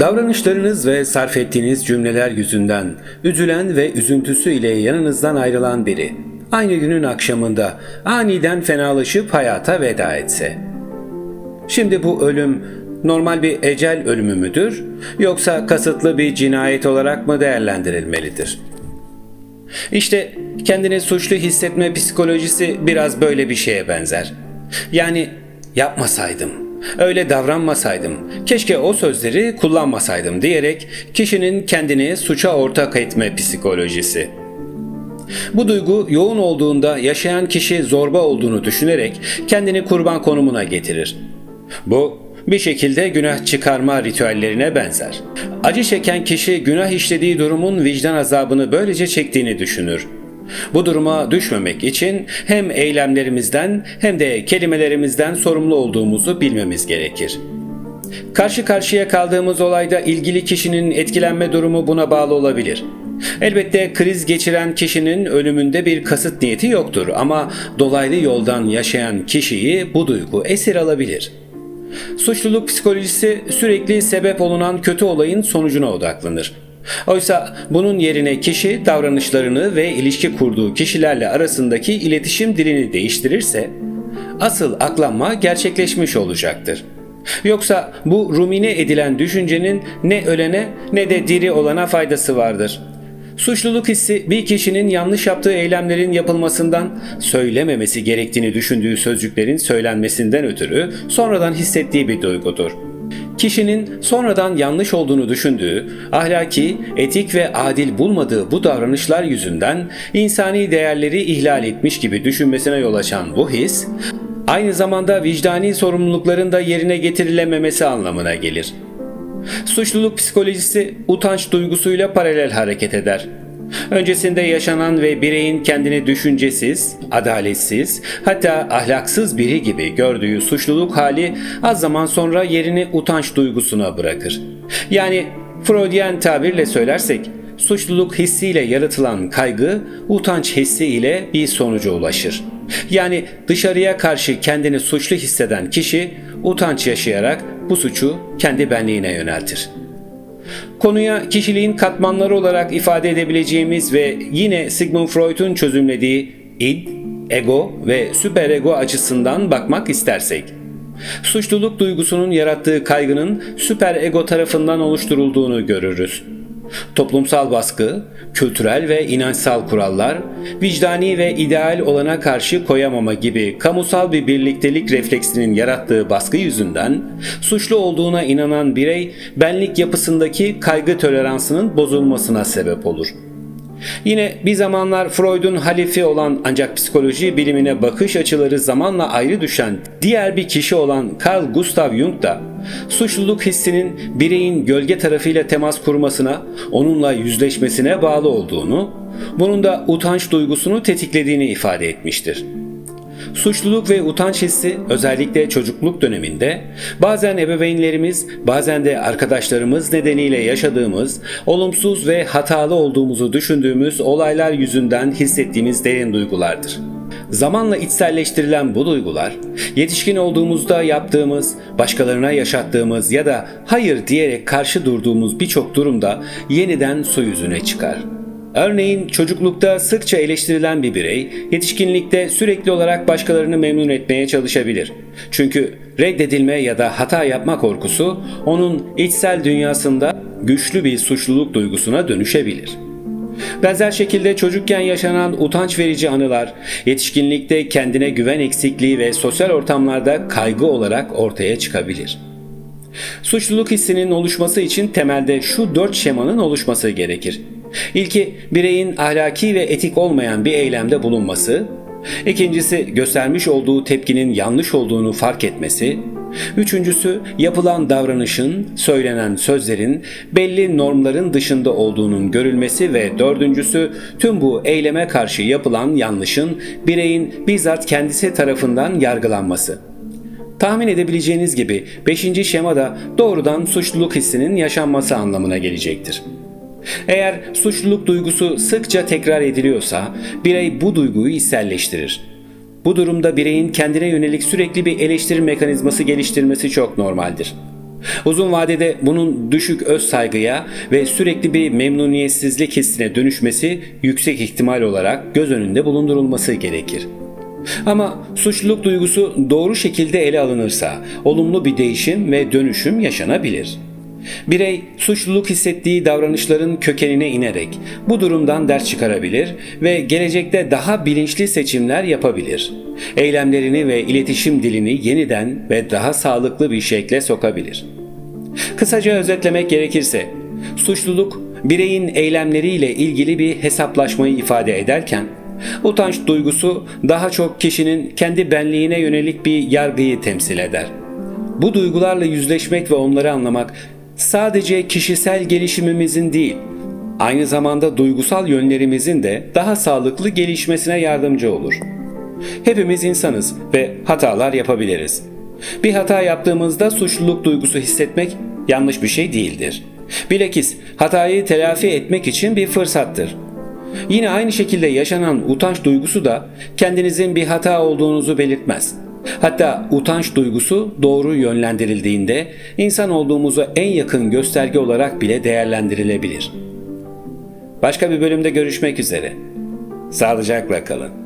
Davranışlarınız ve sarf ettiğiniz cümleler yüzünden üzülen ve üzüntüsü ile yanınızdan ayrılan biri aynı günün akşamında aniden fenalaşıp hayata veda etse. Şimdi bu ölüm normal bir ecel ölümü müdür yoksa kasıtlı bir cinayet olarak mı değerlendirilmelidir? İşte kendini suçlu hissetme psikolojisi biraz böyle bir şeye benzer. Yani yapmasaydım, öyle davranmasaydım, keşke o sözleri kullanmasaydım diyerek kişinin kendini suça ortak etme psikolojisi. Bu duygu yoğun olduğunda yaşayan kişi zorba olduğunu düşünerek kendini kurban konumuna getirir. Bu bir şekilde günah çıkarma ritüellerine benzer. Acı çeken kişi günah işlediği durumun vicdan azabını böylece çektiğini düşünür. Bu duruma düşmemek için hem eylemlerimizden hem de kelimelerimizden sorumlu olduğumuzu bilmemiz gerekir. Karşı karşıya kaldığımız olayda ilgili kişinin etkilenme durumu buna bağlı olabilir. Elbette kriz geçiren kişinin ölümünde bir kasıt niyeti yoktur ama dolaylı yoldan yaşayan kişiyi bu duygu esir alabilir. Suçluluk psikolojisi sürekli sebep olunan kötü olayın sonucuna odaklanır. Oysa bunun yerine kişi davranışlarını ve ilişki kurduğu kişilerle arasındaki iletişim dilini değiştirirse asıl aklanma gerçekleşmiş olacaktır. Yoksa bu rumine edilen düşüncenin ne ölene ne de diri olana faydası vardır. Suçluluk hissi bir kişinin yanlış yaptığı eylemlerin yapılmasından, söylememesi gerektiğini düşündüğü sözcüklerin söylenmesinden ötürü sonradan hissettiği bir duygudur. Kişinin sonradan yanlış olduğunu düşündüğü, ahlaki, etik ve adil bulmadığı bu davranışlar yüzünden insani değerleri ihlal etmiş gibi düşünmesine yol açan bu his, aynı zamanda vicdani sorumlulukların da yerine getirilememesi anlamına gelir. Suçluluk psikolojisi utanç duygusuyla paralel hareket eder. Öncesinde yaşanan ve bireyin kendini düşüncesiz, adaletsiz, hatta ahlaksız biri gibi gördüğü suçluluk hali az zaman sonra yerini utanç duygusuna bırakır. Yani Freudian tabirle söylersek, suçluluk hissiyle yaratılan kaygı utanç hissi ile bir sonuca ulaşır. Yani dışarıya karşı kendini suçlu hisseden kişi utanç yaşayarak bu suçu kendi benliğine yöneltir. Konuya kişiliğin katmanları olarak ifade edebileceğimiz ve yine Sigmund Freud'un çözümlediği id, ego ve süperego açısından bakmak istersek, suçluluk duygusunun yarattığı kaygının süperego tarafından oluşturulduğunu görürüz. Toplumsal baskı, kültürel ve inançsal kurallar, vicdani ve ideal olana karşı koyamama gibi kamusal bir birliktelik refleksinin yarattığı baskı yüzünden suçlu olduğuna inanan birey benlik yapısındaki kaygı toleransının bozulmasına sebep olur. Yine bir zamanlar Freud'un halifi olan ancak psikoloji bilimine bakış açıları zamanla ayrı düşen diğer bir kişi olan Carl Gustav Jung da suçluluk hissinin bireyin gölge tarafıyla temas kurmasına, onunla yüzleşmesine bağlı olduğunu, bunun da utanç duygusunu tetiklediğini ifade etmiştir. Suçluluk ve utanç hissi özellikle çocukluk döneminde bazen ebeveynlerimiz bazen de arkadaşlarımız nedeniyle yaşadığımız olumsuz ve hatalı olduğumuzu düşündüğümüz olaylar yüzünden hissettiğimiz derin duygulardır. Zamanla içselleştirilen bu duygular, yetişkin olduğumuzda yaptığımız, başkalarına yaşattığımız ya da hayır diyerek karşı durduğumuz birçok durumda yeniden su yüzüne çıkar. Örneğin çocuklukta sıkça eleştirilen bir birey, yetişkinlikte sürekli olarak başkalarını memnun etmeye çalışabilir. Çünkü reddedilme ya da hata yapma korkusu onun içsel dünyasında güçlü bir suçluluk duygusuna dönüşebilir. Benzer şekilde çocukken yaşanan utanç verici anılar, yetişkinlikte kendine güven eksikliği ve sosyal ortamlarda kaygı olarak ortaya çıkabilir. Suçluluk hissinin oluşması için temelde şu dört şemanın oluşması gerekir. İlki bireyin ahlaki ve etik olmayan bir eylemde bulunması, ikincisi göstermiş olduğu tepkinin yanlış olduğunu fark etmesi, üçüncüsü yapılan davranışın, söylenen sözlerin belli normların dışında olduğunun görülmesi ve dördüncüsü tüm bu eyleme karşı yapılan yanlışın bireyin bizzat kendisi tarafından yargılanması. Tahmin edebileceğiniz gibi 5. şema da doğrudan suçluluk hissinin yaşanması anlamına gelecektir. Eğer suçluluk duygusu sıkça tekrar ediliyorsa birey bu duyguyu içselleştirir. Bu durumda bireyin kendine yönelik sürekli bir eleştiri mekanizması geliştirmesi çok normaldir. Uzun vadede bunun düşük öz saygıya ve sürekli bir memnuniyetsizlik hissine dönüşmesi yüksek ihtimal olarak göz önünde bulundurulması gerekir. Ama suçluluk duygusu doğru şekilde ele alınırsa olumlu bir değişim ve dönüşüm yaşanabilir. Birey suçluluk hissettiği davranışların kökenine inerek bu durumdan ders çıkarabilir ve gelecekte daha bilinçli seçimler yapabilir. Eylemlerini ve iletişim dilini yeniden ve daha sağlıklı bir şekle sokabilir. Kısaca özetlemek gerekirse, suçluluk bireyin eylemleriyle ilgili bir hesaplaşmayı ifade ederken, utanç duygusu daha çok kişinin kendi benliğine yönelik bir yargıyı temsil eder. Bu duygularla yüzleşmek ve onları anlamak sadece kişisel gelişimimizin değil, aynı zamanda duygusal yönlerimizin de daha sağlıklı gelişmesine yardımcı olur. Hepimiz insanız ve hatalar yapabiliriz. Bir hata yaptığımızda suçluluk duygusu hissetmek yanlış bir şey değildir. Bilakis hatayı telafi etmek için bir fırsattır. Yine aynı şekilde yaşanan utanç duygusu da kendinizin bir hata olduğunuzu belirtmez. Hatta utanç duygusu doğru yönlendirildiğinde insan olduğumuzu en yakın gösterge olarak bile değerlendirilebilir. Başka bir bölümde görüşmek üzere. Sağlıcakla kalın.